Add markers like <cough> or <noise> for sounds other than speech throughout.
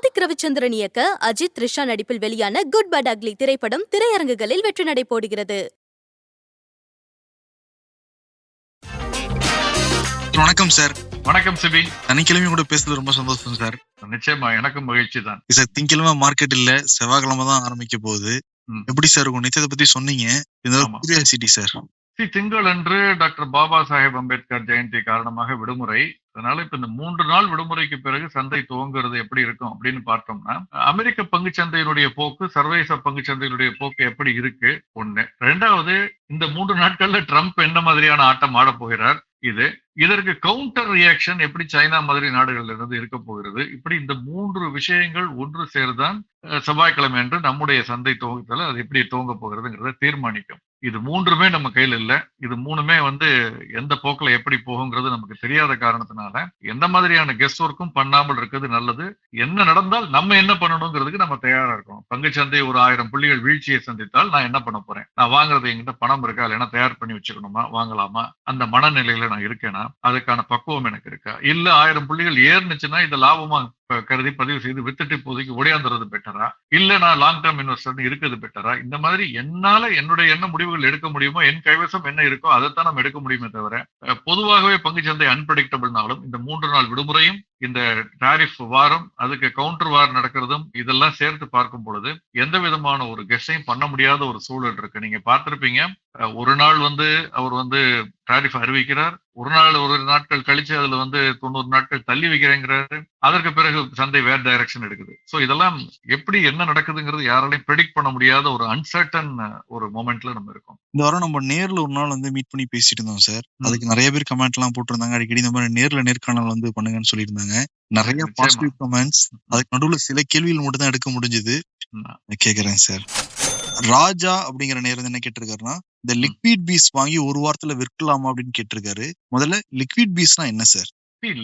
ஆதிக் ரவிச்சந்திரன் இயக்க அஜித் த்ரிஷா நடிப்பில் வெளியான குட் பட் அக்லி திரைப்படம் திரையரங்குகளில் வெற்றி நடை போடுகிறது. வணக்கம் சார். வணக்கம் சிபி. சனிக்கிழமை கூட பேசுறது ரொம்ப சந்தோஷம் சார். நிச்சயமா எனக்கும் மகிழ்ச்சி தான் சார் திங்கிழமை மார்க்கெட் இல்ல செவ்வாய்க்கிழமை தான் ஆரம்பிக்க போகுது. எப்படி சார் உங்க நிச்சயத்தை பத்தி சொன்னீங்க. சார். சி திங்களன்று டாக்டர் பாபா சாஹேப் அம்பேத்கர் ஜெயந்தி காரணமாக விடுமுறை. அதனால இப்ப இந்த மூன்று நாள் விடுமுறைக்கு பிறகு சந்தை துவங்குறது எப்படி இருக்கும் அப்படின்னு பார்த்தோம்னா அமெரிக்க பங்கு சந்தையினுடைய போக்கு சர்வதேச பங்குச்சந்தையினுடைய போக்கு எப்படி இருக்கு? ஒண்ணு. ரெண்டாவது இந்த மூன்று நாட்கள்ல ட்ரம்ப் என்ன மாதிரியான ஆட்டம் ஆடப் போகிறார்? இது. இதற்கு கவுண்டர் ரியாக்ஷன் எப்படி சைனா மாதிரி நாடுகள்ல இருந்து இருக்க போகிறது? இப்படி இந்த மூன்று விஷயங்கள் ஒன்று சேர்தான் செவ்வாய்க்கிழமை அன்று நம்முடைய சந்தை துவங்கத்தில் அது எப்படி துவங்க போகிறதுங்கிறத தீர்மானிக்கும். இது மூன்றுமே நம்ம கையில இல்லை. இது மூணுமே வந்து எந்த போக்கில் எப்படி போகுங்கிறது நமக்கு தெரியாத காரணத்தினால எந்த மாதிரியான கெஸ்ட் ஒர்க்கும் பண்ணாமல் இருக்கிறது நல்லது. என்ன நடந்தால் நம்ம என்ன பண்ணணுங்கிறதுக்கு நம்ம தயாரா இருக்கணும். பங்குச்சந்தை ஒரு ஆயிரம் புள்ளிகள் வீழ்ச்சியை சந்தித்தால் நான் என்ன பண்ண போறேன்? நான் வாங்குறது எங்கிட்ட பணம் இருக்கா? இல்லைன்னா தயார் பண்ணி வச்சுக்கணுமா? வாங்கலாமா? அந்த மனநிலையில நான் இருக்கேனா? அதுக்கான பக்குவம் எனக்கு இருக்கா? இல்ல ஆயிரம் புள்ளிகள் ஏறுனுச்சுன்னா இந்த லாபமா கருதி பதிவு செய்து வித்துட்டு இப்போதைக்கு ஒடையாந்துறது பெட்டரா இல்ல நான் லாங் டேர்ம் இன்வெஸ்டர்னு இருக்கிறது பெட்டரா இந்த மாதிரி என்னால என்னுடைய என்ன முடிவுகள் எடுக்க முடியுமோ என் கைவசம் என்ன இருக்கோ அதைத்தான் நம்ம எடுக்க முடியுமே தவிர பொதுவாகவே பங்கு சந்தை அன்பிரடிக்டபிள்னாலும் இந்த மூன்று நாள் விடுமுறையும் இந்த டாரிஃப் வாரம் அதுக்கு கவுண்டர் வார் நடக்கிறதும் இதெல்லாம் சேர்த்து பார்க்கும் பொழுது எந்த விதமான ஒரு கெஸ்டையும் பண்ண முடியாத ஒரு சூழல் இருக்கு. நீங்க பார்த்திருப்பீங்க ஒரு நாள் வந்து அவர் வந்து டாரிஃப் அறிவிக்கிறார். ஒரு நாள் ஒரு நாட்கள் கழிச்சு அதுல வந்து தொண்ணூறு நாட்கள் தள்ளி வைக்கிறேங்கிறாரு. அதற்கு பிறகு சந்தை வேற டைரக்ஷன் எடுக்குது. சோ இதெல்லாம் எப்படி என்ன நடக்குதுங்கிறது யாராலையும் ப்ரெடிக்ட் பண்ண முடியாத ஒரு அன்சர்டன் ஒரு மொமெண்ட்ல நம்ம இருக்கோம். இந்த வாரம் நம்ம நேர்ல ஒரு நாள் வந்து மீட் பண்ணி பேசிட்டு இருந்தோம் சார். அதுக்கு நிறைய பேர் கமெண்ட் எல்லாம் போட்டிருந்தாங்க. அடிக்கடி இந்த மாதிரி நேர்ல நேர்காணல் வந்து பண்ணுங்கன்னு சொல்லியிருந்தாங்க. நிறைய. பாசிட்டிவ் கமெண்ட்ஸ் அதுக்கு நடுவுல சில கேள்விகள் மட்டும் தான் எடுக்க முடிஞ்சது. கேக்குறேன் சார். ராஜா அப்படிங்கிற நேர் வந்து என்ன கேட்டிருக்காருன்னா இந்த லிக்விட் பீஸ் வாங்கி ஒரு வாரத்துல விற்கலாமா அப்படின்னு கேட்டிருக்காரு. முதல்ல லிக்விட் பீஸ்னா என்ன சார்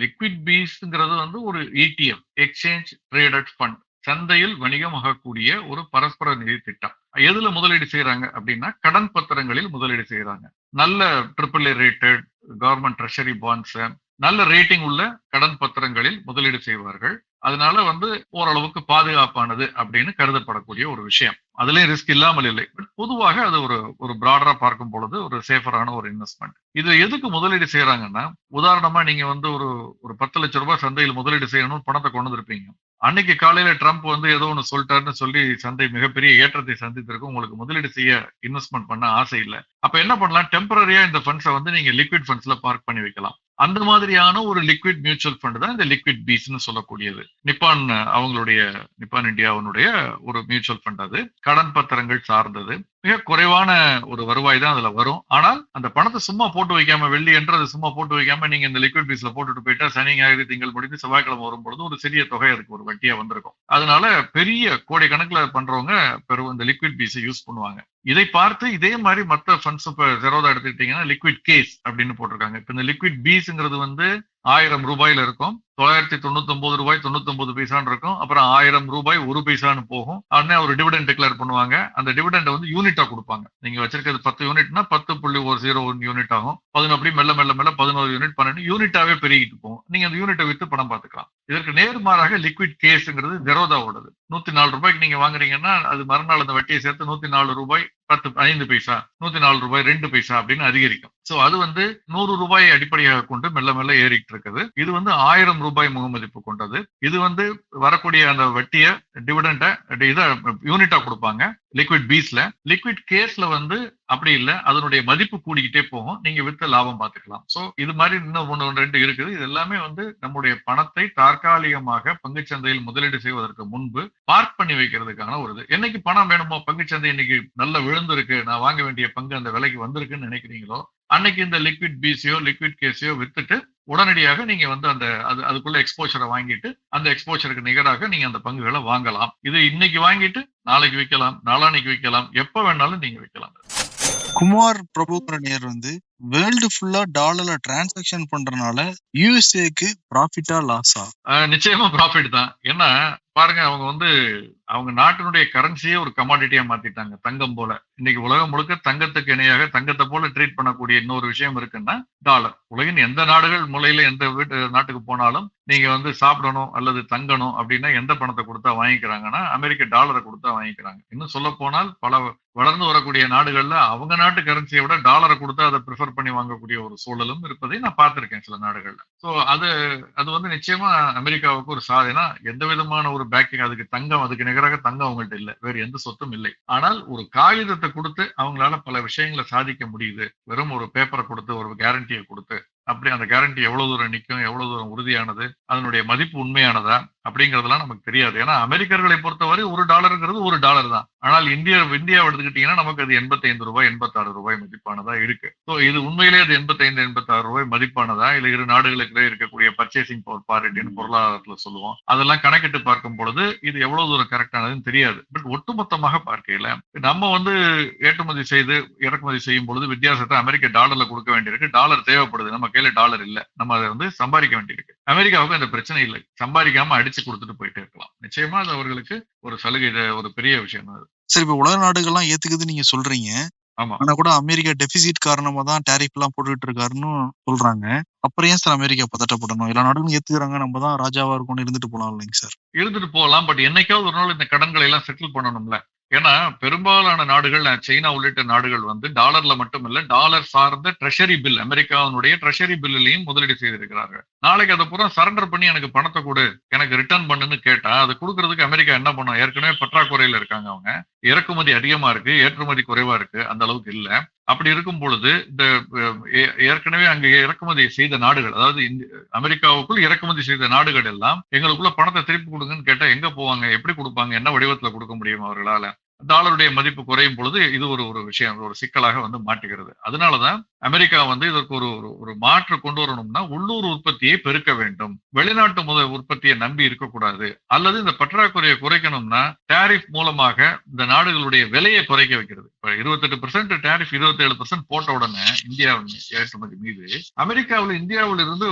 லிக்விட் பீஸ்ங்கிறது வந்து ஒரு இடிஎஃப் எக்ஸ்சேஞ்ச் ட்ரேடட் ஃபண்ட் சந்தையில் வணிகமாகக்கூடிய ஒரு பரஸ்பர நிதி திட்டம். எதுல முதலீடு செய்யறாங்க அப்படின்னா கடன் பத்திரங்களில் முதலீடு செய்யறாங்க நல்ல triple A rated government treasury bonds நல்ல ரேட்டிங் உள்ள கடன் பத்திரங்களில் முதலீடு செய்வார்கள். அதனால வந்து ஓரளவுக்கு பாதுகாப்பானது அப்படின்னு கருதப்படக்கூடிய ஒரு விஷயம். அதுலயும் ரிஸ்க் இல்லாமல் இல்லை. பட் பொதுவாக அது ஒரு ஒரு பிராடரா பார்க்கும் பொழுது ஒரு சேஃபரான ஒரு இன்வெஸ்ட்மெண்ட் இது எதுக்கு முதலீடு செய்யறாங்கன்னா உதாரணமா நீங்க வந்து ஒரு ஒரு பத்து லட்சம் ரூபாய் சந்தையில் முதலீடு செய்யணும்னு பணத்தை கொண்டு வந்திருப்பீங்க. அன்னைக்கு காலையில ட்ரம்ப் வந்து ஏதோ ஒன்று சொல்லிட்டாருன்னு சொல்லி சந்தை மிகப்பெரிய ஏற்றத்தை சந்தித்திருக்கும் உங்களுக்கு முதலீடு செய்ய இன்வெஸ்ட்மெண்ட் பண்ண ஆசை இல்லை. அப்ப என்ன பண்ணலாம்? டெம்பரரியா இந்த ஃபண்ட்ஸை வந்து நீங்க லிக்விட் ஃபண்ட்ஸ்ல பார்க் பண்ணி வைக்கலாம். அந்த மாதிரியான ஒரு லிக்விட் மியூச்சுவல் ஃபண்ட் தான் இந்த லிக்விட் பீஸ்னு சொல்லக்கூடியது. நிப்பான் அவங்களுடைய நிப்பான் இந்தியாவினுடைய ஒரு மியூச்சுவல் ஃபண்ட் அது. கடன் பத்திரங்கள் சார்ந்தது. மிக குறைவான ஒரு வருவாய் தான் அதுல வரும். ஆனால் அந்த பணத்தை சும்மா போட்டு வைக்காம வெள்ளி என்று அதை சும்மா போட்டு வைக்காம நீங்க இந்த லிக்விட் பீஸ்ல போட்டுட்டு போயிட்டா சனி ஞாயிறு திங்கள் முடிந்து செவ்வாய்க்கிழமை வரும்பொழுது ஒரு சிறிய தொகை அதுக்கு ஒரு வட்டியா வந்திருக்கும். அதனால பெரிய கோடி கணக்குல பண்றவங்க பெரும் இந்த லிக்விட் பீஸை யூஸ் பண்ணுவாங்க. இதை பார்த்து இதே மாதிரி மற்ற ஃபண்ட்ஸ் இப்ப ஜெரோதா எடுத்துக்கிட்டீங்கன்னா லிக்விட் கேஸ் அப்படின்னு போட்டிருக்காங்க. இப்ப இந்த லிக்விட் பீஸ்ங்கிறது வந்து ஆயிரம் ரூபாயில இருக்கும். தொள்ளாயிரத்தி தொண்ணூத்தி ஒன்பது ரூபாய் தொண்ணூத்தி ஒன்பது பைசான்னு இருக்கும். அப்புறம் ஆயிரம் ரூபாய் ஒரு பைசான்னு போகும். உடனே ஒரு டிவிடெண்ட் டிக்ளேர் பண்ணுவாங்க. அந்த டிவிடெண்ட் வந்து யூனிட்டா கொடுப்பாங்க. நீங்க வச்சிருக்கிறது பத்து யூனிட்னா பத்து புள்ளி ஒரு ஜீரோ ஒன் யூனிட் ஆகும். பதினொன்று அப்படி மெல்ல மெல்ல மெல்ல பதினோரு யூனிட் பன்னெண்டு யூனிட்டாவே பெருகிட்டு போகும். நீங்க அந்த யூனிட்டை வித்து பணம் பார்த்துக்கலாம். இதற்கு நேர்மாறாக லிக்விட் கேஸ்ங்கிறது ஜெரோதாவோடது. நூத்தி நாலு ரூபாய்க்கு நீங்க வாங்குறீங்கன்னா அது மறுநாள் அந்த வட்டியை சேர்த்து நூத்தி நாலு ரூபாய் பத்து ஐந்து பைசா நூத்தி நாலு ரூபாய் ரெண்டு பைசா அப்படின்னு அதிகரிக்கும். சோ அது வந்து நூறு ரூபாயை அடிப்படையாக கொண்டு மெல்ல மெல்ல ஏறிட்டு இருக்குது. இது வந்து ஆயிரம் ரூபாய் முகமதிப்பு கொண்டது. இது வந்து வரக்கூடிய அந்த வட்டியை டிவிடண்ட இதை யூனிட்டா கொடுப்பாங்க. லிக்விட் பீஸ்ல லிக்விட் கேஸ்ல வந்து அப்படி இல்லை. அதனுடைய மதிப்பு கூடிக்கிட்டே போகும். நீங்க வித்த லாபம் பார்த்துக்கலாம் ஸோ இது மாதிரி இன்னும் ஒன்று ஒன்று ரெண்டு இருக்குது. இது எல்லாமே வந்து நம்முடைய பணத்தை தற்காலிகமாக பங்குச்சந்தையில் முதலீடு செய்வதற்கு முன்பு பார்க் பண்ணி வைக்கிறதுக்கான ஒரு இது. என்னைக்கு பணம் வேணுமோ பங்குச்சந்தை இன்னைக்கு நல்ல விழுந்திருக்கு. நான் வாங்க வேண்டிய பங்கு அந்த விலைக்கு வந்திருக்குன்னு நினைக்கிறீங்களோ அன்னைக்கு இந்த லிக்விட் பீஸையோ லிக்விட் கேஸையோ வித்துட்டு உடனடியாக நீங்க வந்து அந்த அது அதுக்குள்ள எக்ஸ்போஷரை வாங்கிட்டு அந்த எக்ஸ்போஷருக்கு நிகராக நீங்க அந்த பங்குகளை வாங்கலாம். இது இன்னைக்கு வாங்கிட்டு நாளைக்கு விற்கலாம் நாளானைக்கு விற்கலாம் எப்ப வேணாலும் நீங்க விற்கலாம். குமார் பிரபுங்கிற நேர் வந்து வேர்ல்டு ஃபுல்லா டாலர்ல டிரான்சாக்ஷன் பண்றதுனால யூஎஸ்ஏக்கு ப்ராஃபிட்டா லாஸா நிச்சயமா ப்ராஃபிட் தான். ஏன்னா பாருங்க அவங்க வந்து அவங்க நாட்டினுடைய கரன்சியே ஒரு கமாடிட்டியா மாத்திட்டாங்க தங்கம் போல. இன்னைக்கு உலகம் முழுக்க தங்கத்துக்கு இணையாக தங்கத்தை போல ட்ரீட் பண்ணக்கூடிய இன்னொரு விஷயம் இருக்குன்னா டாலர் உலகின் எந்த நாடுகள் மூலையில எந்த வீட்டு நாட்டுக்கு போனாலும் நீங்க வந்து சாப்பிடணும் அல்லது தங்கணும் அப்படின்னா எந்த பணத்தை கொடுத்தா வாங்கிக்கிறாங்கன்னா அமெரிக்க டாலரை கொடுத்தா வாங்கிக்கிறாங்க. இன்னும் சொல்ல போனால் பல வளர்ந்து வரக்கூடிய நாடுகள்ல அவங்க நாட்டு கரன்சியை விட டாலரை கொடுத்து அதை ப்ரிஃபர் பண்ணி வாங்கக்கூடிய ஒரு சூழலும் இருப்பதை நான் பார்த்திருக்கேன் சில நாடுகள்ல. சோ அது அது வந்து நிச்சயமா அமெரிக்காவுக்கு ஒரு சாதனை. எந்த விதமான ஒரு பேக்கிங் அதுக்கு தங்கம் அதுக்கு நிகராக தங்கம் அவங்கள்ட்ட இல்லை. வேறு எந்த சொத்தும் இல்லை. ஆனால் ஒரு காகிதத்தை கொடுத்து அவங்களால பல விஷயங்களை சாதிக்க முடியுது. வெறும் ஒரு பேப்பரை கொடுத்து ஒரு கேரண்டியை கொடுத்து அப்படி அந்த கேரண்டி எவ்வளவு தூரம் நிற்கும் எவ்வளவு தூரம் உறுதியானது அதனுடைய மதிப்பு உண்மையானதா அப்படிங்கறதெல்லாம் நமக்கு தெரியாது. ஏன்னா அமெரிக்கர்களை பொறுத்தவரை ஒரு டாலருங்கிறது ஒரு டாலர் தான். ஆனால் இந்தியா இந்தியாவை எடுத்துக்கிட்டீங்கன்னா நமக்கு அது எண்பத்தைந்து ரூபாய் எண்பத்தாறு ரூபாய் மதிப்பானதா இருக்கு. ஸோ இது உண்மையிலேயே அது எண்பத்தைந்து எண்பத்தாறு ரூபாய் மதிப்பானதா? இல்ல இரு நாடுகளுக்கு இருக்கக்கூடிய பர்ச்சேசிங் பவர் பாரிட்டின்னு பொருளாதாரத்துல சொல்லுவோம். அதெல்லாம் கணக்கிட்டு பார்க்கும் பொழுது இது எவ்வளவு தூரம் கரெக்டானதுன்னு தெரியாது. பட் ஒட்டுமொத்தமாக பார்க்கையில நம்ம வந்து ஏற்றுமதி செய்து இறக்குமதி செய்யும் பொழுது வித்தியாசத்தை அமெரிக்க டாலர்ல கொடுக்க வேண்டியிருக்கு. டாலர் தேவைப்படுது நமக்கு. கையில டாலர் இல்ல. நம்ம அதை வந்து சம்பாதிக்க வேண்டியிருக்கு. அமெரிக்காவுக்கு அந்த பிரச்சனை இல்லை. சம்பாதிக்காம அடிச்சு கொடுத்துட்டு போயிட்டே இருக்கலாம். நிச்சயமா அது அவர்களுக்கு ஒரு சலுகை ஒரு பெரிய விஷயம் அது. சரி இப்ப உலக நாடுகள்லாம் ஏத்துக்குது நீங்க சொல்றீங்க. ஆமா. ஆனா கூட அமெரிக்கா டெபிசிட் காரணமா தான் டேரிஃப் எல்லாம் போட்டுட்டு இருக்காருன்னு சொல்றாங்க. அப்புறம் ஏன் சார் அமெரிக்கா பதட்டப்படணும்? எல்லா நாடுகளும் ஏத்துக்கிறாங்க. நம்ம தான் ராஜாவா இருக்கணும்னு இருந்துட்டு போலாம் இல்லைங்க சார். இருந்துட்டு போகலாம். பட் என்னைக்காவது ஒரு நாள் இந்த கடன்களை எல்லாம் செட்டில் பண்ணணும்ல. ஏன்னா பெரும்பாலான நாடுகள் சைனா உள்ளிட்ட நாடுகள் வந்து டாலர்ல மட்டும் இல்ல டாலர் சார்ந்த ட்ரெஷரி பில் அமெரிக்காவினுடைய ட்ரெஷரி பில்லையும் முதலீடு செய்திருக்கிறார்கள். நாளைக்கு அதை பூரா சரண்டர் பண்ணி எனக்கு பணத்தை கொடு எனக்கு ரிட்டர்ன் பண்ணுன்னு கேட்டா அது கொடுக்கறதுக்கு அமெரிக்கா என்ன பண்ணும்? ஏற்கனவே பற்றாக்குறையில இருக்காங்க அவங்க. இறக்குமதி அதிகமா இருக்கு ஏற்றுமதி குறைவா இருக்கு அந்த அளவுக்கு இல்லை. அப்படி இருக்கும் பொழுது இந்த ஏற்கனவே அங்க இறக்குமதி செய்த நாடுகள் அதாவது இந்த- அமெரிக்காவுக்குள் இறக்குமதி செய்த நாடுகள் எல்லாம் எங்களுக்குள்ள பணத்தை திருப்பி கொடுங்கன்னு கேட்டா எங்க போவாங்க? எப்படி கொடுப்பாங்க? என்ன வடிவத்துல கொடுக்க முடியும் அவர்களால? டாலருடைய மதிப்பு குறையும் பொழுது இது ஒரு ஒரு விஷயம் ஒரு சிக்கலாக வந்து மாட்டுகிறது. அதனாலதான் அமெரிக்கா வந்து இதற்கு ஒரு ஒரு- ஒரு மாற்று கொண்டு வரணும்னா உள்ளூர் உற்பத்தியை பெருக்க வேண்டும். வெளிநாட்டு முத உற்பத்தியை நம்பி இருக்கக்கூடாது. அல்லது இந்த பற்றாக்குறையை குறைக்கணும்னா டேரிஃப் மூலமாக இந்த நாடுகளுடைய விலையை குறைக்க வைக்கிறது. இப்ப இருபத்தெட்டு பெர்சென்ட் டேரிஃப் இருபத்தேழு பெர்சென்ட் போட்ட உடனே இந்தியா ஏற்றுமதி மீது அமெரிக்காவில் இந்தியாவில் இருந்து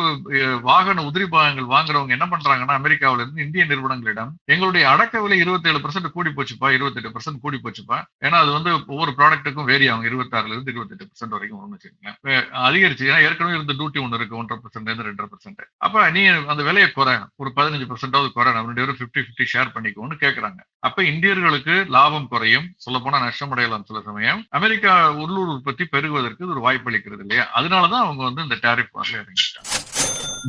வாகன உதிரி பாகங்கள் வாங்குறவங்க என்ன பண்றாங்கன்னா அமெரிக்காவில இருந்து இந்திய நிறுவனங்களிடம் எங்களுடைய அடக்க விலை இருபத்தேழு பெர்சென்ட் கூடி போச்சுப்பா இருபத்தெட்டு பெர்சென்ட் கூடி போச்சுப்பா. ஏன்னா அது வந்து ஒவ்வொரு ப்ராடக்ட்டுக்கும் வேரி ஆகும். இருபத்தாறுல இருந்து இருபத்தெட்டு பெர்சென்ட் வரைக்கும் ஒன்று வச்சுக்கோங்க. அதிகரிச்சு ஏன்னா ஏற்கனவே இருந்த டியூட்டி ஒன்று இருக்கு ஒன்றரை பெர்சென்ட் இருந்து ரெண்டரை பெர்சென்ட் அப்ப நீ அந்த விலையை குறை ஒரு பதினஞ்சு பெர்சென்டாவது குறை நம்ம ரெண்டு பேரும் ஃபிஃப்டி ஃபிஃப்டி ஷேர் பண்ணிக்கோன்னு கேட்கறாங்க அப்ப இந்தியர்களுக்கு லாபம் குறையும். சொல்ல போனா நஷ்டம் அடையலாம் சில சமயம். அமெரிக்கா உள்ளூர் உற்பத்தி பெருகுவதற்கு ஒரு வாய்ப்பு அளிக்கிறது இல்லையா? அதனாலதான் அவங்க வந்து இந்த டேரிஃப் வாரில் இறங்கிட்டாங்க.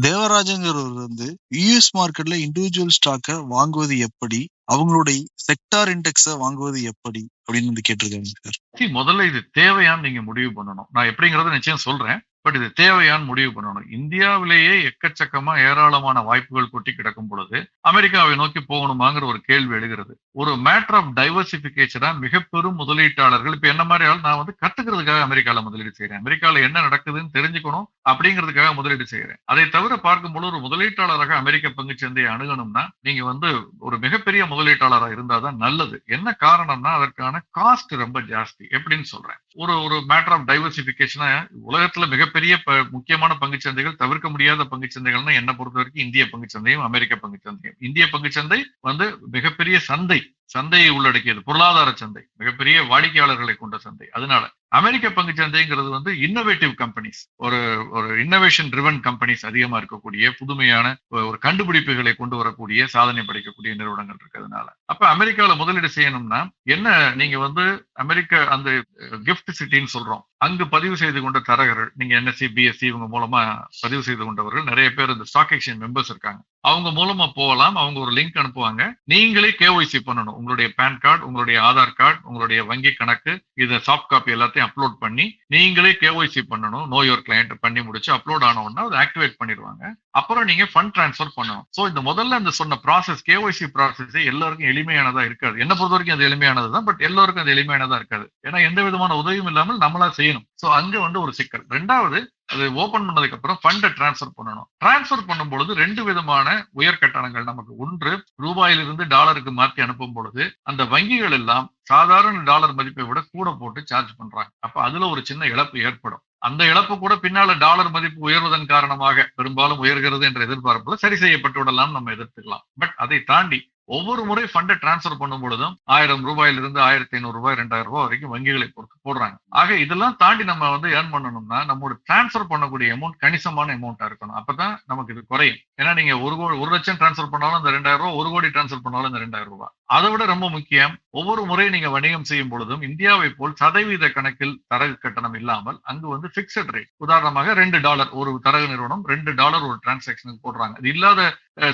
தேவராஜங்கிறவர் வந்து யூஎஸ் மார்க்கெட்ல இண்டிவிஜுவல் ஸ்டாக்கை வாங்குவது எப்படி? அவங்களுடைய செக்டார் இண்டெக்ஸ வாங்குவது எப்படி? அப்படின்னு வந்து கேட்டிருக்காங்க சார். முதல்ல இது தேவையான்னு நீங்க முடிவு பண்ணணும். நான் எப்படிங்கறத நிச்சயம் சொல்றேன். பட் இது தேவையான்னு முடிவு பண்ணணும். இந்தியாவிலேயே எக்கச்சக்கமா ஏராளமான வாய்ப்புகள் கொட்டி கிடக்கும் பொழுது அமெரிக்காவை நோக்கி போகணுமாங்கிற ஒரு கேள்வி எழுகிறது. ஒரு மேட்டர் ஆஃப் டைவர்சிபிகேஷனா மிக பெரும் முதலீட்டாளர்கள் இப்ப என்ன மாதிரி ஆள் நான் வந்து கத்துக்கிறதுக்காக அமெரிக்கால முதலீடு செய்யறேன் அமெரிக்கால என்ன நடக்குதுன்னு தெரிஞ்சுக்கணும் அப்படிங்கிறதுக்காக முதலீடு செய்யறேன் அதை தவிர பார்க்கும்போது ஒரு முதலீட்டாளராக அமெரிக்க பங்கு சந்தையை அணுகணும்னா நீங்க வந்து ஒரு மிகப்பெரிய முதலீட்டாளராக இருந்தாதான் நல்லது. என்ன காரணம்னா அதற்கான காஸ்ட் ரொம்ப ஜாஸ்தி. எப்படின்னு சொல்றேன். ஒரு ஒரு மேட்டர் ஆஃப் டைவர்சிபிகேஷனா உலகத்துல மிகப்பெரிய ப- முக்கியமான பங்குச்சந்தைகள் தவிர்க்க முடியாத பங்குச்சந்தைகள்னா என்ன பொறுத்த வரைக்கும் இந்திய பங்குச்சந்தையும் அமெரிக்க பங்குச்சந்தையும். இந்திய பங்குச்சந்தை வந்து மிகப்பெரிய சந்தை. சந்தையை உள்ளடக்கியது. பொருளாதார சந்தை மிகப்பெரிய வாடிக்கையாளர்களை கொண்ட சந்தை. அதனால அமெரிக்க பங்கு சந்தைங்கிறது வந்து இன்னோவேட்டிவ் கம்பெனிஸ் ஒரு ஒரு இன்னோவேஷன் ட்ரிவன் கம்பெனிஸ் அதிகமா இருக்கக்கூடிய புதுமையான ஒரு கண்டுபிடிப்புகளை கொண்டு வரக்கூடிய சாதனை படைக்கக்கூடிய நிறுவனங்கள் இருக்கிறதுனால. அப்ப அமெரிக்காவில முதலீடு செய்யணும்னா என்ன நீங்க வந்து அமெரிக்க அந்த கிஃப்ட் சிட்டின்னு சொல்றோம். அங்கு பதிவு செய்து கொண்ட தரகர்கள் நீங்க என்எஸ்சி பிஎஸ்சி இவங்க மூலமா பதிவு செய்து கொண்டவர்கள் நிறைய பேர் இந்த ஸ்டாக் எக்ஸ்சேஞ்ச் மெம்பர்ஸ் இருக்காங்க. அவங்க மூலமா போகலாம் அவங்க ஒரு லிங்க் அனுப்புவாங்க. நீங்களே கேஒய்சி பண்ணணும். உங்களுடைய பேன் கார்டு உங்களுடைய ஆதார் கார்டு உங்களுடைய வங்கி கணக்கு இதை சாஃப்ட் காப்பி எல்லாத்தையும் அப்லோட் பண்ணி நீங்களே கேஒய்சி பண்ணணும். நோ யோர் கிளையண்ட் பண்ணி முடிச்சு அப்லோட் ஆன உடனே அதை ஆக்டிவேட் பண்ணிடுவாங்க. அப்புறம் நீங்க ஃபண்ட் ட்ரான்ஸ்ஃபர் பண்ணணும். ஸோ இந்த முதல்ல இந்த சொன்ன ப்ராசஸ் கேஒய்சி ப்ராசஸ் எல்லாருக்கும் எளிமையானதா இருக்காது. என்ன பொறுத்த வரைக்கும் அது எளிமையானது தான் பட் எல்லாருக்கும் அது எளிமையானதா இருக்காது. ஏன்னா எந்த விதமான உதவியும் இல்லாமல் நம்மளா செய்யணும். சோ அங்க வந்து ஒரு சிக்கல். ரெண்டாவது அது ஓபன் பண்ணதுக்கு அப்புறம் ஃபண்டை டிரான்ஸ்ஃபர் பண்ணணும். டிரான்ஸ்ஃபர் பண்ணும் பொழுது ரெண்டு விதமான உயர் கட்டணங்கள் நமக்கு. ஒன்று ரூபாயிலிருந்து டாலருக்கு மாற்றி அனுப்பும் பொழுது அந்த வங்கிகள் எல்லாம் சாதாரண டாலர் மதிப்பை விட கூட போட்டு சார்ஜ் பண்றாங்க. அப்ப அதுல ஒரு சின்ன இழப்பு ஏற்படும். அந்த இழப்பு கூட பின்னால டாலர் மதிப்பு உயர்வதன் காரணமாக பெரும்பாலும் உயர்கிறது என்ற எதிர்பார்ப்புல சரி செய்யப்பட்டு விடலாம் நம்ம எதிர்த்துக்கலாம். பட் அதை தாண்டி ஒவ்வொரு முறை ஃபண்டை டிரான்ஸ்ஃபர் பண்ணும் பொழுதும் ஆயிரம் ரூபாயிலிருந்து ஆயிரத்தி ஐநூறு ரூபாய் ரெண்டாயிரம் ரூபாய் வரைக்கும் வங்கிகளை பொறுத்து போடுறாங்க. ஆக இதெல்லாம் தாண்டி நம்ம வந்து ஏர்ன் பண்ணணும்னா நம்மளோட டிரான்ஸ்ஃபர் பண்ணக்கூடிய அமௌண்ட் கணிசமான அமௌண்டா இருக்கணும். அப்பதான் நமக்கு இது குறையும். ஏன்னா நீங்க ஒரு கோடி ஒரு லட்சம் டிரான்ஸ்ஃபர் பண்ணாலும் இந்த ரெண்டாயிரம் ரூபாய் ஒரு கோடி டிரான்ஸ்ஃபர் பண்ணாலும் இந்த ரெண்டாயிரம் ரூபாய். அதை விட ரொம்ப முக்கியம் ஒவ்வொரு முறை நீங்க வணிகம் செய்யும் பொழுதும் இந்தியாவை போல் சதவீத கணக்கில் தரகு கட்டணம் இல்லாமல் அங்கு வந்து பிக்சட் ரேட் உதாரணமாக ரெண்டு டாலர் ஒரு தரகு நிறுவனம் ரெண்டு டாலர் ஒரு டிரான்சாக்ஷனுக்கு போடுறாங்க. இது இல்லாத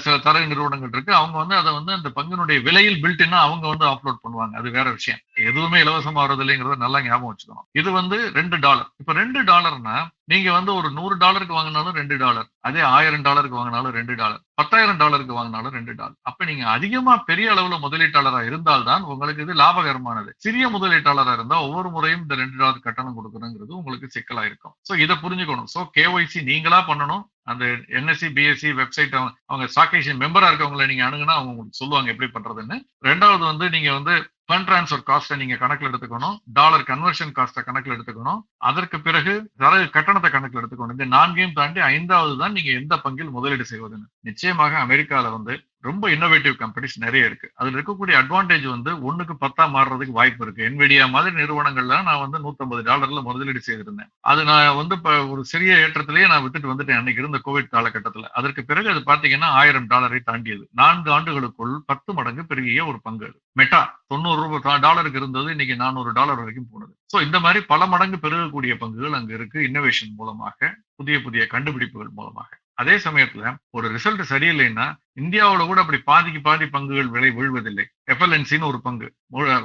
சில தரகு நிறுவனங்கள் இருக்கு. அவங்க வந்து அதை வந்து அந்த பங்கினுடைய விலையில் பில்ட்னா அவங்க வந்து அப்லோட் பண்ணுவாங்க. அது வேற விஷயம். எதுவுமே இலவசமா வருது இல்லைங்கிறத நல்லா ஞாபகம் வச்சுக்கணும். இது வந்து ரெண்டு டாலர். இப்ப ரெண்டு டாலர்னா நீங்க வந்து ஒரு நூறு டாலருக்கு வாங்கினாலும் ரெண்டு டாலர் அதே ஆயிரம் டாலருக்கு வாங்கினாலும் ரெண்டு டாலர் பத்தாயிரம் டாலருக்கு வாங்கினாலும் ரெண்டு டாலர். அப்ப நீங்க அதிகமா பெரிய அளவுல முதலீட்டாளரா இருந்தால்தான் உங்களுக்கு இது லாபகரமானது. சிறிய முதலீட்டாளரா இருந்தா ஒவ்வொரு முறையும் இந்த ரெண்டு டாலர் கட்டணம் கொடுக்கணுங்கிறது உங்களுக்கு சிக்கலா இருக்கும். சோ இதை புரிஞ்சுக்கணும். சோ கேஒய்சி நீங்களா பண்ணணும். அந்த என்எஸ்சி பிஎஸ்சி வெப்சைட் அவங்க ஸ்டாக் மெம்பரா இருக்கவங்களை நீங்க அணுகுனா அவங்க உங்களுக்கு சொல்லுவாங்க எப்படி பண்றதுன்னு. ரெண்டாவது வந்து நீங்க வந்து ஃபண்ட் டிரான்ஸ்ஃபர் காஸ்ட்டை நீங்க கணக்கில் எடுத்துக்கணும். டாலர் கன்வர்ஷன் காஸ்ட்டை கணக்கில் எடுத்துக்கணும். அதற்கு பிறகு தரகு கட்டணத்தை கணக்கில் எடுத்துக்கணும். இந்த நான்கையும் தாண்டி ஐந்தாவது தான் நீங்க எந்த பங்கில் முதலீடு செய்வதுன்னு. நிச்சயமாக அமெரிக்கால வந்து ரொம்ப இன்னோவேட்டிவ் கம்பெனிஸ் நிறைய இருக்கு. அதுல இருக்கக்கூடிய அட்வான்டேஜ் வந்து ஒண்ணுக்கு பத்தா மாறுறதுக்கு வாய்ப்பு இருக்கு. என்விடியா மாதிரி நிறுவனங்கள்ல நான் வந்து 150 டாலர்ல முதலீடு செய்திருந்தேன். அது நான் வந்து இப்போ ஒரு சிறிய ஏற்றத்திலேயே நான் விட்டுட்டு வந்துட்டேன் அன்னைக்கு இருந்த கோவிட் காலகட்டத்துல. அதற்கு பிறகு அது பாத்தீங்கன்னா ஆயிரம் டாலரை தாண்டியது. நான்கு ஆண்டுகளுக்குள் பத்து மடங்கு பெருகிய ஒரு பங்கு அது. மெட்டா தொண்ணூறு ரூபாய் டாலருக்கு இருந்தது இன்னைக்கு நானூறு டாலர் வரைக்கும் போனது. ஸோ இந்த மாதிரி பல மடங்கு பெருகக்கூடிய பங்குகள் அங்க இருக்கு. இன்னோவேஷன் மூலமாக புதிய புதிய கண்டுபிடிப்புகள் மூலமாக. அதே சமயத்துல ஒரு ரிசல்ட் சரியில்லைன்னா இந்தியாவுல கூட அப்படி பாதிக்கு பாதி பங்குகள் விலை வீழ்வதில்லை. எஃப்எல்என்சின்னு ஒரு பங்கு.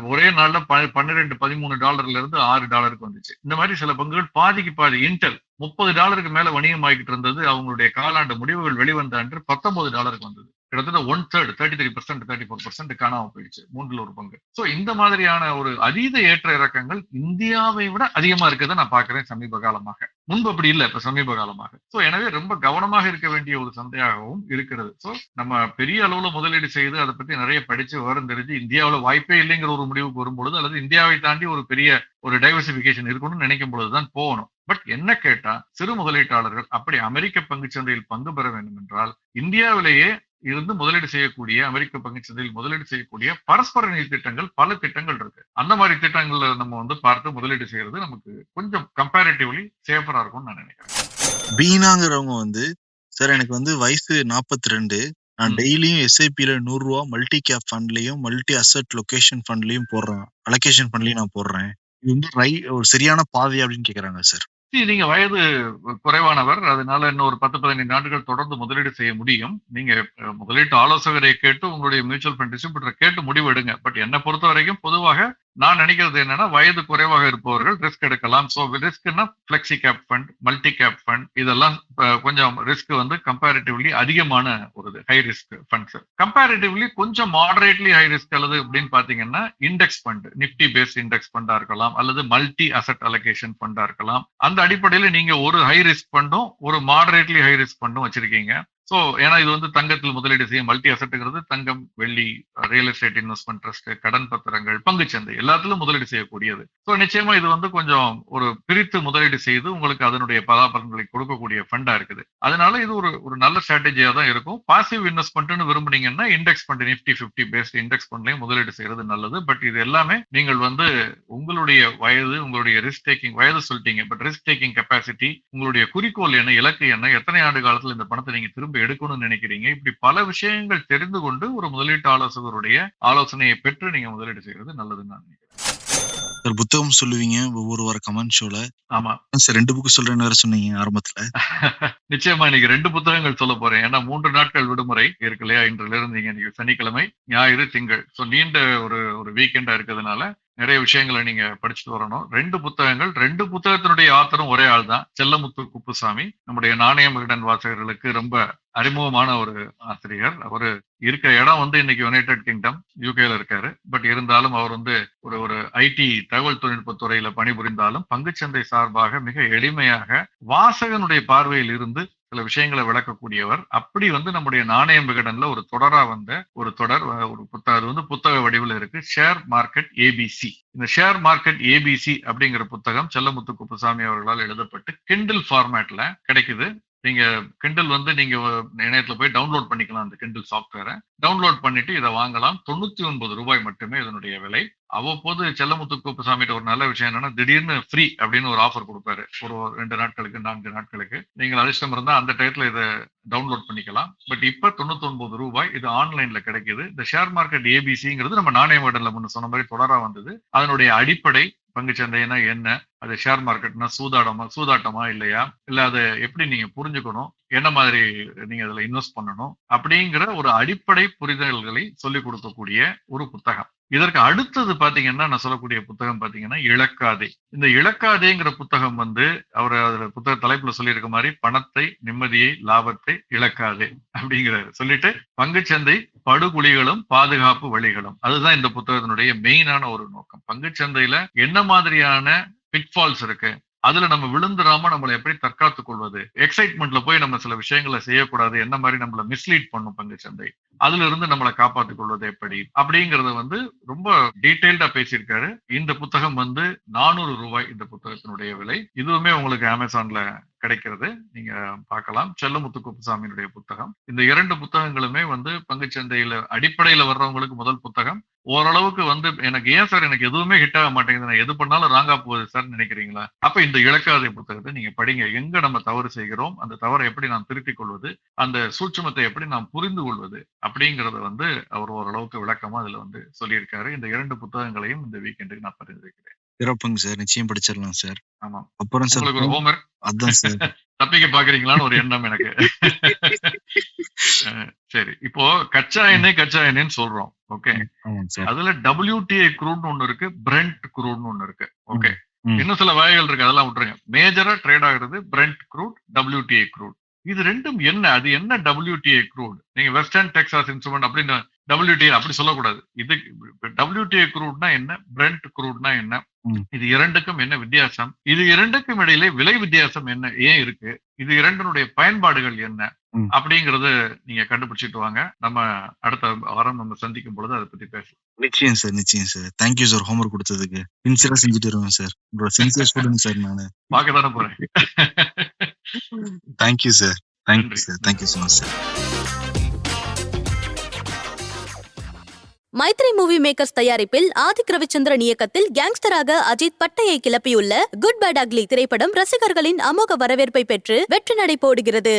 ஒரே நாள்ல ப- பன்னிரெண்டு பதிமூணு டாலர்ல இருந்து ஆறு டாலருக்கு வந்துச்சு. இந்த மாதிரி சில பங்குகள் பாதிக்கு பாதி இன்டெல் முப்பது டாலருக்கு மேல வணிகம் ஆகிட்டு இருந்தது. அவங்களுடைய காலாண்டு முடிவுகள் வெளிவந்த அன்று பத்தொன்பது டாலருக்கு வந்தது. கிட்டத்தட்ட one third thirty three percent thirty four percent காணாமல் போயிடுச்சு. மூன்றில் ஒரு பங்கு. ஸோ இந்த மாதிரியான ஒரு அதீத ஏற்ற இறக்கங்கள் இந்தியாவை விட அதிகமா இருக்கிறத நான் பாக்குறேன் சமீப காலமாக. முன்பு அப்படி இல்லை இப்ப சமீப காலமாக. ஸோ எனவே ரொம்ப கவனமாக இருக்க வேண்டிய ஒரு சந்தையாகவும் இருக்கிறது. ஸோ நம்ம பெரிய அளவுல முதலீடு செய்து அதை பத்தி நிறைய படிச்சு விவரம் தெரிஞ்சு இந்தியாவில் வாய்ப்பே இல்லைங்கிற ஒரு முடிவுக்கு வரும்பொழுது அல்லது இந்தியாவை தாண்டி ஒரு பெரிய ஒரு டைவர்சிபிகேஷன் இருக்கணும்னு நினைக்கும் பொழுதுதான் போகணும். பட் என்ன கேட்டா சிறு முதலீட்டாளர்கள் அப்படி அமெரிக்க பங்குச் சந்தையில் பங்கு பெற வேண்டும் என்றால் இந்தியாவிலேயே இருந்து முதலீடு செய்யக்கூடிய அமெரிக்க சந்தையில் முதலீடு செய்யக்கூடிய பரஸ்பர நிதி திட்டங்கள் பல திட்டங்கள் இருக்கு. அந்த மாதிரி திட்டங்கள்ல நம்ம வந்து பார்த்து முதலீடு செய்யறது நமக்கு கொஞ்சம் கம்பேரிட்டிவ்லி சேஃபரா இருக்கும்னு நான் நினைக்கிறேன். பீனாங்கிறவங்க வந்து சார் எனக்கு வந்து வயசு 42 ரெண்டு நான். டெய்லியும் எஸ்ஐபில நூறு ரூபா மல்டி கேப் ஃபண்ட்லயும் மல்டி அசெட் லொகேஷன் ஃபண்ட்லயும் போடுறேன். அலோகேஷன் ஃபண்ட்லயும் நான் போடுறேன். இது வந்து ரை ஒரு சரியான பாதை அப்படின்னு கேக்குறாங்க சார். நீங்க வயது குறைவானவர் அதனால இன்னும் ஒரு பத்து பதினைந்து ஆண்டுகள் தொடர்ந்து முதலீடு செய்ய முடியும். நீங்க முதலீட்டு ஆலோசகரை கேட்டு உங்களுடைய மியூச்சுவல் ஃபண்ட் டிஸ்ட்ரிபியூட்டரை கேட்டு முடிவு எடுங்க பட் என்னை பொறுத்த வரைக்கும் பொதுவாக நான் நினைக்கிறது என்னன்னா வயது குறைவாக இருப்பவர்கள் ரிஸ்க் எடுக்கலாம். So ரிஸ்க்னா flexi cap fund multi cap fund இதெல்லாம் கொஞ்சம் ரிஸ்க் வந்து கம்பேரிட்டிவ்லி அதிகமான ஒரு ஹை ரிஸ்க் ஃபண்ட்ஸ் கம்பேரிட்டிவ்லி கொஞ்சம் மாடரேட்லி ஹை ரிஸ்க் அல்லது அப்படின்னு பாத்தீங்கன்னா index fund Nifty base index ஃபண்டா இருக்கலாம் அல்லது மல்டி அசெட் அலோகேஷன் ஃபண்டா இருக்கலாம். அந்த அடிப்படையில் நீங்க ஒரு ஹை ரிஸ்க் ஃபண்டும் ஒரு மாடரேட்லி ஹை ரிஸ்க் ஃபண்டும் வச்சிருக்கீங்க. ஸோ ஏன்னா இது வந்து தங்கத்தில் முதலீடு செய்ய மல்டி அசட்டுங்கிறது தங்கம் வெள்ளி ரியல் எஸ்டேட் இன்வெஸ்ட்மெண்ட் ட்ரஸ்ட் கடன் பத்திரங்கள் பங்குச்சந்தை எல்லாத்திலும் முதலீடு செய்யக்கூடியது. ஸோ நிச்சயமா இது வந்து கொஞ்சம் ஒரு பிரித்து முதலீடு செய்து உங்களுக்கு அதனுடைய பலாபலன்களை கொடுக்கக்கூடிய ஃபண்டா இருக்குது. அதனால இது ஒரு ஒரு நல்ல ஸ்ட்ராட்டஜியா தான் இருக்கும். பாசிவ் இன்வெஸ்ட்மெண்ட்னு விரும்புனீங்கன்னா index fund Nifty fifty based index ஃபண்ட்லையும் முதலீடு செய்யறது நல்லது. பட் இது எல்லாமே நீங்கள் வந்து உங்களுடைய வயது உங்களுடைய ரிஸ்க் டேக்கிங் வயது சொல்லிட்டீங்க. பட் ரிஸ்க் டேக்கிங் கெப்பாசிட்டி உங்களுடைய குறிக்கோள் என்ன இலக்கு என்ன எத்தனை ஆண்டு காலத்தில் இந்த பணத்தை நீங்க திரும்ப எடுக்கணும்னு நினைக்கிறீங்க? இப்படி பல விஷயங்கள் தெரிந்து கொண்டு ஒரு முதலீட்டு ஆலோசகருடைய ஆலோசனையை பெற்று நீங்க முதலீடு செய்யறது நல்லதுன்னு நான் நினைக்கிறேன். சார் புத்தகம் சொல்லுவீங்க ஒவ்வொரு வார கமெண்ட் ஷோல. ஆமா. சார் ரெண்டு புக்கு சொல்றேன்னு வேற சொன்னீங்க ஆரம்பத்துல. <laughs> நிச்சயமா இன்னைக்கு ரெண்டு புத்தகங்கள் சொல்ல போறேன். ஏன்னா மூன்று நாட்கள் விடுமுறை இருக்கு இல்லையா? இன்றுல இருந்து இங்க சனிக்கிழமை ஞாயிறு திங்கள். சோ நீண்ட ஒரு ஒரு வீக்கெண்டா இருக்கிறதுனால நிறைய விஷயங்களை நீங்க படிச்சுட்டு வரணும். ரெண்டு புத்தகங்கள் ரெண்டு புத்தகத்தினுடைய ஆத்தரும் ஒரே ஆள் தான் செல்லமுத்து குப்புசாமி நம்முடைய நாணய மகிடன் வாசகர்களுக்கு ரொம்ப அறிமுகமான ஒரு ஆசிரியர். அவர் இருக்கிற இடம் வந்து இன்னைக்கு யுனைடெட் கிங்டம் யூகேல இருக்காரு. பட் இருந்தாலும் அவர் வந்து ஒரு ஒரு ஐடி தகவல் தொழில்நுட்ப துறையில பணிபுரிந்தாலும் பங்குச்சந்தை சார்பாக மிக எளிமையாக வாசகனுடைய பார்வையில் இருந்து சில விஷயங்களை விளக்கக்கூடியவர். அப்படி வந்து நம்முடைய நாணய விகடன்ல ஒரு தொடரா வந்த ஒரு தொடர் ஒரு புத்தகம். அது வந்து புத்தக வடிவில் இருக்கு. ஷேர் மார்க்கெட் ஏபிசி இந்த ஷேர் மார்க்கெட் ஏபிசி அப்படிங்கிற புத்தகம் செல்லமுத்து குப்புசாமி அவர்களால் எழுதப்பட்டு கிண்டில் ஃபார்மேட்ல கிடைக்குது. நீங்க கிண்டல் வந்து நீங்க இணையத்துல போய் டவுன்லோட் பண்ணிக்கலாம் அந்த கிண்டில் சாஃப்ட்வேரை டவுன்லோட் பண்ணிட்டு இதை வாங்கலாம். தொண்ணூத்தி ஒன்பது ரூபாய் மட்டுமே இதனுடைய விலை. அவ்வப்போது செல்லமுத்து குப்புசாமிட்ட ஒரு நல்ல விஷயம் என்னன்னா திடீர்னு ஃப்ரீ அப்படின்னு ஒரு ஆஃபர் கொடுப்பாரு. ஒரு ரெண்டு நாட்களுக்கு நான்கு நாட்களுக்கு. நீங்கள் அதிர்ஷ்டம் இருந்தா அந்த டயத்துல இதை டவுன்லோட் பண்ணிக்கலாம். பட் இப்ப தொண்ணூத்தி ரூபாய் இது ஆன்லைன்ல கிடைக்குது. இந்த ஷேர் மார்க்கெட் ஏபிசிங்கிறது நம்ம நாணய மாடல்ல முன்ன சொன்ன மாதிரி தொடரா வந்தது. அதனுடைய அடிப்படை பங்குச்சந்தைனா என்ன? அது ஷேர் மார்க்கெட்னா சூதாட்டமா சூதாட்டமா இல்லையா? இல்ல அதை எப்படி நீங்க புரிஞ்சுக்கணும்? என்ன மாதிரி நீங்க அதுல இன்வெஸ்ட் பண்ணணும்? அப்படிங்கிற ஒரு அடிப்படை புரிதல்களை சொல்லிக் கொடுக்கக்கூடிய ஒரு புத்தகம். இதற்கு அடுத்தது பாத்தீங்கன்னா நான் சொல்லக்கூடிய புத்தகம் பாத்தீங்கன்னா இழக்காதே இந்த இழக்காதேங்கிற புத்தகம் வந்து அவர் அதுல புத்தக தலைப்புல சொல்லியிருக்க மாதிரி பணத்தை நிம்மதியை லாபத்தை இழக்காதே அப்படிங்கிறாரு சொல்லிட்டு பங்குச்சந்தை படுகுழிகளும் பாதுகாப்பு வழிகளும். அதுதான் இந்த புத்தகத்தினுடைய மெயினான ஒரு நோக்கம். பங்குச்சந்தையில என்ன மாதிரியான பிட்ஃபால்ஸ் இருக்கு? அதுல நம்ம விழுந்துராம நம்மளை எப்படி தற்காத்துக் கொள்வது? எக்ஸைட்மெண்ட்ல போய் நம்ம சில விஷயங்களை செய்யக்கூடாது. என்ன மாதிரி நம்மள மிஸ்லீட் பண்ணும் பங்குச்சந்தை? அதுல இருந்து நம்மளை காப்பாத்திக் கொள்வது எப்படி? அப்படிங்கறத வந்து ரொம்ப டீட்டெயில்டா பேசியிருக்காரு. இந்த புத்தகம் வந்து நானூறு ரூபாய் இந்த புத்தகத்தினுடைய விலை. இதுவுமே உங்களுக்கு அமேசான்ல கிடைக்கிறது. நீங்க பார்க்கலாம். செல்லமுத்து குப்புசாமியினுடைய புத்தகம். இந்த இரண்டு புத்தகங்களுமே வந்து பங்குச்சந்தையில அடிப்படையில வர்றவங்களுக்கு முதல் புத்தகம். ஓரளவுக்கு வந்து எனக்கு ஏன் சார் எனக்கு எதுவுமே ஹிட் ஆக மாட்டேங்குது? நான் எது பண்ணாலும் ராங்கா போகுது சார் நினைக்கிறீங்களா? அப்ப இந்த இலக்காதை புத்தகத்தை நீங்க படிங்க. எங்க நம்ம தவறு செய்கிறோம்? அந்த தவறை எப்படி நாம் திருத்திக் கொள்வது? அந்த சூட்சுமத்தை எப்படி நாம் புரிந்து கொள்வது? அப்படிங்கறத வந்து அவர் ஓரளவுக்கு விளக்கமா அதுல வந்து சொல்லியிருக்காரு. இந்த இரண்டு புத்தகங்களையும் இந்த வீக்கெண்டுக்கு நான் பரிந்துரைக்கிறேன். சிறப்புங்க சார். நிச்சயம் படிச்சிடலாம் சார். ஆமா. அப்புறம் சார் ஹோம்ஒர்க் அதான் சார். <laughs> தப்பிக்க பாக்குறீங்களான்னு ஒரு எண்ணம் எனக்கு. <laughs> சரி. இப்போ கச்சா எண்ணெய் கச்சா எண்ணெய்ன்னு சொல்றோம். ஓகே. அதுல WTI குரூட்னு ஒண்ணு இருக்கு பிரெண்ட் குரூட்னு ஒண்ணு இருக்கு. ஓகே. இன்னும் சில வகைகள் இருக்கு. அதெல்லாம் விட்டுருங்க. மேஜரா ட்ரேட் ஆகுறது பிரெண்ட் குரூட் WTI குரூட் இது ரெண்டும் என்ன? அது என்ன WTI குரூட் நீங்க வெஸ்டர்ன் டெக்சாஸ் இன்ஸ்ட்ருமெண்ட் அப்படின்னு WTI அப்படி சொல்லக்கூடாது. இது WTI குரூட்னா என்ன? பிரெண்ட் குரூட்னா என்ன. இது இரண்டுக்கும் என்ன வித்தியாசம்? இது இரண்டுக்கும் இடையிலே விலை வித்தியாசம் என்ன? ஏன் இருக்கு? இது இரண்டினுடைய பயன்பாடுகள் என்ன. அப்படிங்கறது நீங்க கண்டுபிடிச்சிட்டு வாங்க. நம்ம அடுத்த வாரம் நம்ம சந்திக்கும் பொழுது அதை பத்தி பேசலாம். நிச்சயம் சார் நிச்சயம் சார். தேங்க்யூ சார் ஹோம்ஒர்க் கொடுத்ததுக்கு. சின்சியரா செஞ்சுட்டு வருவேன் சார். உங்களோட சின்சியர் ஸ்டூடெண்ட் சார் நானு. பார்க்க தானே போறேன். Thank you sir thank you. Sir thank you so much sir Mythri movie makers தயாரிப்பில் ஆதிக் ரவிச்சந்திரன் இயக்கத்தில் கேங்ஸ்டராக அஜித் பட்டையை கிளப்பியுள்ள குட் பேட் அக்லி திரைப்படம் ரசிகர்களின் அமோக வரவேற்பை பெற்று வெற்றி நடை போடுகிறது.